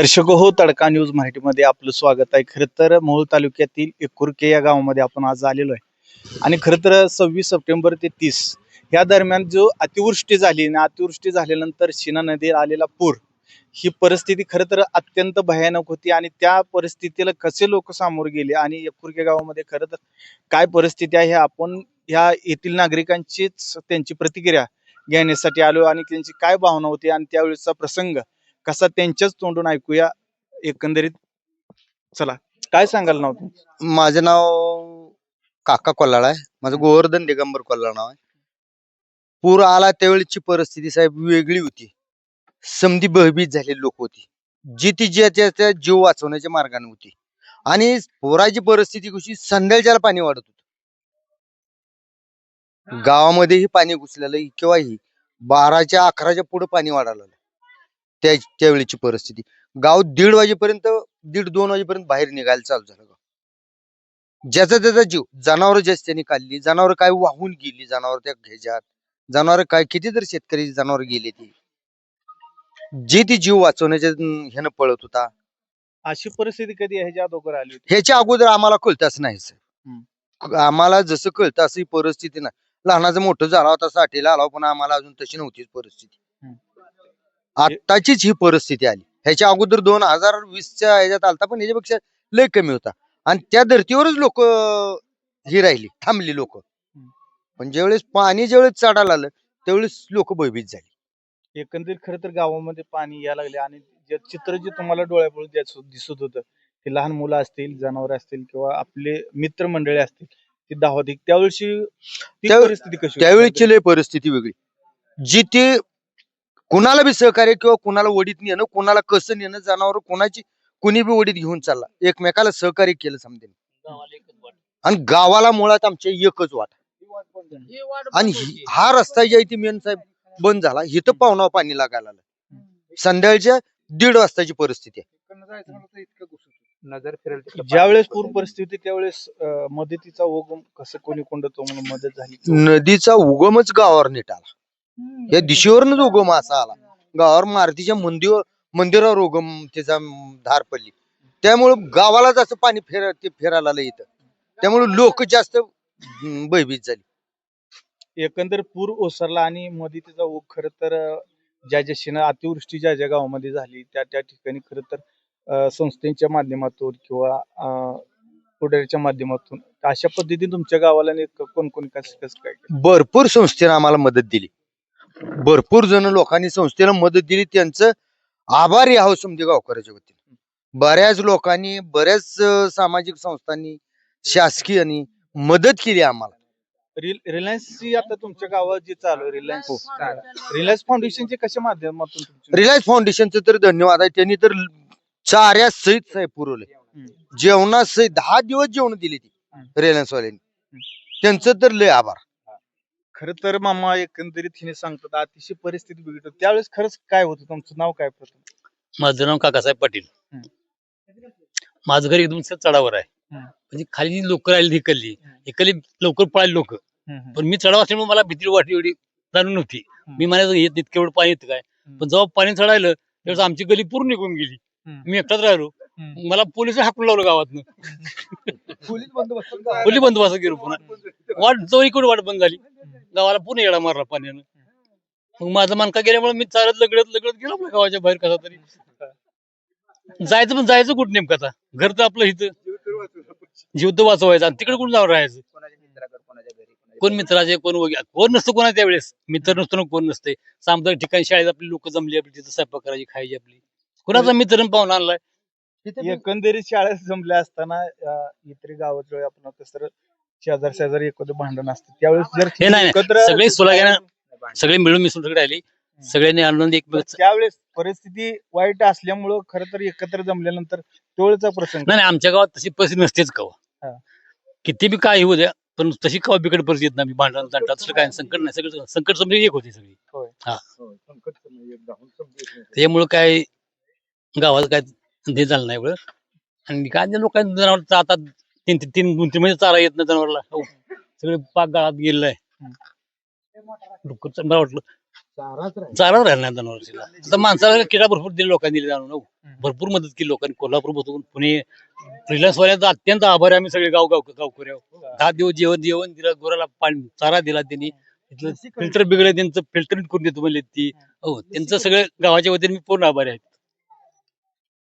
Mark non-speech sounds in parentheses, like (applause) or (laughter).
दर्शक हो तडका न्यूज मराठीमध्ये आपलं स्वागत आहे. खरं तर मोहोळ तालुक्यातील एकुरके या गावामध्ये आपण आज आलेलो आहे. आणि खरं तर सव्वीस सप्टेंबर ते तीस या दरम्यान जो अतिवृष्टी झाली आणि अतिवृष्टी झाल्यानंतर शिना नदीला आलेला पूर ही परिस्थिती खरं तर अत्यंत भयानक होती आणि त्या परिस्थितीला कसे लोक सामोरे गेले आणि एकुरके गावामध्ये खरं तर काय परिस्थिती आहे हे आपण ह्या येथील नागरिकांचीच त्यांची प्रतिक्रिया घेण्यासाठी आलो आणि त्यांची काय भावना होती आणि त्यावेळेसचा प्रसंग कसा त्यांच्याच तोंडून ऐकूया. एकंदरीत चला काय सांगाल नाव तुमचं? माझं नाव काका कोल्हाळ आहे. माझं गोवर्धन दिगंबर कोल्हाळ नाव आहे. पूर आला त्यावेळेची परिस्थिती साहेब वेगळी होती. समधी भयभीत झालेली लोक होती. जी ती ज्या त्या त्या जीव वाचवण्याच्या मार्गाने होती. आणि पुराची परिस्थिती कशी संध्याच्याला पाणी वाढत होत. गावामध्येही पाणी घुसलेलं केव्हाही बाराच्या अकराच्या पुढे पाणी वाढायला लागलं. त्या त्यावेळेची परिस्थिती. गाव दीड वाजेपर्यंत दीड दोन वाजेपर्यंत बाहेर निघायला चालू झालं गाव ज्याचा त्याचा जीव जनावर त्यांनी काढली जनावर काय वाहून गेली जनावर त्या घ्याच्यात जनावर काय किती तर शेतकरी जनावर गेले ती. जे ती जीव वाचवण्याच्या ह्यानं पळत होता. अशी परिस्थिती कधी ह्याच्या अगोदर आली होती? ह्याच्या अगोदर आम्हाला कळतच नाही साहेब. आम्हाला जसं कळतं अशी परिस्थिती नाही. लहानाचं मोठं झाला होता साठीला आला पण आम्हाला अजून तशी नव्हतीच परिस्थिती. आत्ताचीच ही परिस्थिती आली. ह्याच्या अगोदर दोन हजार वीसच्या ह्याच्यात आलता पण ह्याच्यापेक्षा लय कमी होता. आणि त्या धर्तीवरच लोक ही राहिली थांबली लोक. पण ज्यावेळेस पाणी ज्यावेळेस चढायला आलं त्यावेळेस लोक भयभीत झाली. एकंदरीत खरं तर गावामध्ये पाणी यायला लागले आणि जे चित्र जे तुम्हाला डोळ्यापुढे दिसत होतं ते लहान मुलं असतील जनावर असतील किंवा आपले मित्र मंडळी असतील ती होती. त्यावेळेची परिस्थिती कशी? त्यावेळेची लय परिस्थिती वेगळी. जी ती कुणाला बी सहकार्य किंवा कुणाला वडीत नेणं कुणाला कसं नेणं जनावर कुणाची कुणी बी वडीत घेऊन चालला. एकमेकाला सहकार्य केलं समजेल आणि गावाला मुळात आमच्या एकच वाट. आणि हि- हा रस्ता जे आहे ती मेन साहेब बंद झाला. इथं पाहुणा पाणी लागायला संध्याकाळच्या दीड वाजताची परिस्थिती आहे. नजर फिरेल तिकडं ज्यावेळेस पूर परिस्थिती त्यावेळेस मदतीचा ओघम कसं कोणी कोणतं तो म्हणून मदत झाली? नदीचा उगमच गावावर नीट आला. या दिशेवरनच उगम असा आला. गावावर मारुतीच्या मंदिर मंदिरावर उगम त्याचा म, धार पडली. त्यामुळं गावाला असं पाणी फेर ते फिरायला आलं इथं. त्यामुळे लोक जास्त भयभीत झाली. एकंदर पूर ओसरला आणि मदतीचा ओघ खरं तर ज्या ज्या शिना अतिवृष्टी ज्या ज्या गावामध्ये झाली त्या त्या ठिकाणी खरं तर संस्थेच्या माध्यमातून किंवा अं, पुढाऱ्याच्या माध्यमातून अशा पद्धतीने तुमच्या गावाला नेमकं कोण कोण कसं कसं काय? भरपूर संस्थेनं आम्हाला मदत दिली. भरपूर जण लोकांनी संस्थेला मदत दिली. त्यांचं आभारी आहोत समजे गावकऱ्याच्या वतीने. बऱ्याच लोकांनी बऱ्याच अं, सामाजिक संस्थांनी शासकीयांनी मदत केली आम्हाला. रिल- रिलायन्सची आता तुमच्या गावात जी चालू आहे रिलायन्स रिलायन्स फाउंडेशनचे कशा माध्यमातून तुमची- रिलायन्स फाउंडेशनचं तर धन्यवाद आहे. त्यांनी तर चाऱ्या सहित साहेब पुरवले. हम्म. जेवणा सहित दहा दिवस जेवण दिली ती हम्म. रिलायन्स वाल्यांनी त्यांचं तर लय आभार. खरं तर मामा एकंदरीत हिने सांगतात अतिशय परिस्थिती बिघडत. त्यावेळेस खरंच काय होतं? तुमचं नाव काय प्रथम? माझं नाव काकासाहेब पाटील. हम्म. माझं घर एकदम स- चढावर आहे. हम्म. म्हणजे खाली लोक राहिली इकडली इकडली लवकर पळाली लोक. हम्म, पण मी चढाव असल्यामुळे मला भीती वाटली एवढी जाणून नव्हती. मी म्हणायचं येत इतकं एवढं पाणी येतं काय? पण जेव्हा पाणी चढायलं त्यावेळेस आमची गली पूर्ण निघून गेली. हम्म. मी एकटाच राहिलो. हम्म. मला पोलीस हाकून लावलं गावातनं. (laughs) पोलीस बंदोबस्त गेलो पुन्हा. (laughs) वाट जो इकडे वाट बंद झाली. गावाला पुन्हा येडा मारला पाण्यानं. मग माझा मनका गेल्यामुळे मी चालत लगडत लगडत गेलो आपल्या गावाच्या बाहेर कसा तरी. जायचं पण जायचं कुठं नेमकं आता? घर तर आपलं इथं. जीव तर वाचवायचा आणि तिकडे कुठं जाऊन राहायचं? कोण मित्राचे कोण वगैरे? कोण नसतं कोणा त्यावेळेस. मित्र नसतो ना कोण नसते सामुदायिक ठिकाणी शाळेत आपली लोक जमली आपली तिथं स्वयंपाक करायची खायची आपली. कोणाचा मित्र पाहून आणलाय? एकंदरीत शाळेत जमल्या असताना इतर गावात आपण कसं शेजार शेजारी एकत्र भांडण असतं. त्यावेळेस जर हे नाही, नाही. एकत्र सगळे सगळे मिळून मिसळून सगळे आली सगळ्यांनी आनंद एक नाही त्यावेळेस परिस्थिती वाईट असल्यामुळं खरं तर एकत्र जमल्यानंतर तोळचा प्रसंग. नाही आमच्या गावात तशी परिस्थिती नसतेच हा. कवा किती बी काय होऊ द्या पण तशी कवा बिकट परिस्थिती येत नाही. भांडण तसं काय संकट नाही. सगळं संकट समजा एक होती सगळी. हा. त्यामुळे काय गावात काय हे झालं नाही एवढं. आणि काय ते लोकांनी जनावर आता तीन तीन तीन दोन तीन महिने चारा येत नाही जनावरला. हो. सगळे पाक गाळात गेलेलं आहे. डुक्कर वाटलं. चाराच राहिला. नाही जनावरला आता माणसाला किडा भरपूर दिले लोकांनी दिले जाणून हो. भरपूर मदत केली लोकांनी. कोल्हापूरपासून पुणे. रिलायन्स वाल्याचा अत्यंत आभारी आम्ही सगळे गाव गाव गावकरी आहोत. दहा दिवस जेवण जेवण दिलं गोराला पाणी चारा दिला त्यांनी. फिल्टर बिघडलं त्यांचं फिल्टर करून देतो म्हणले ती. हो. त्यांचं सगळं गावाच्या वतीने मी पूर्ण आभारी आहे.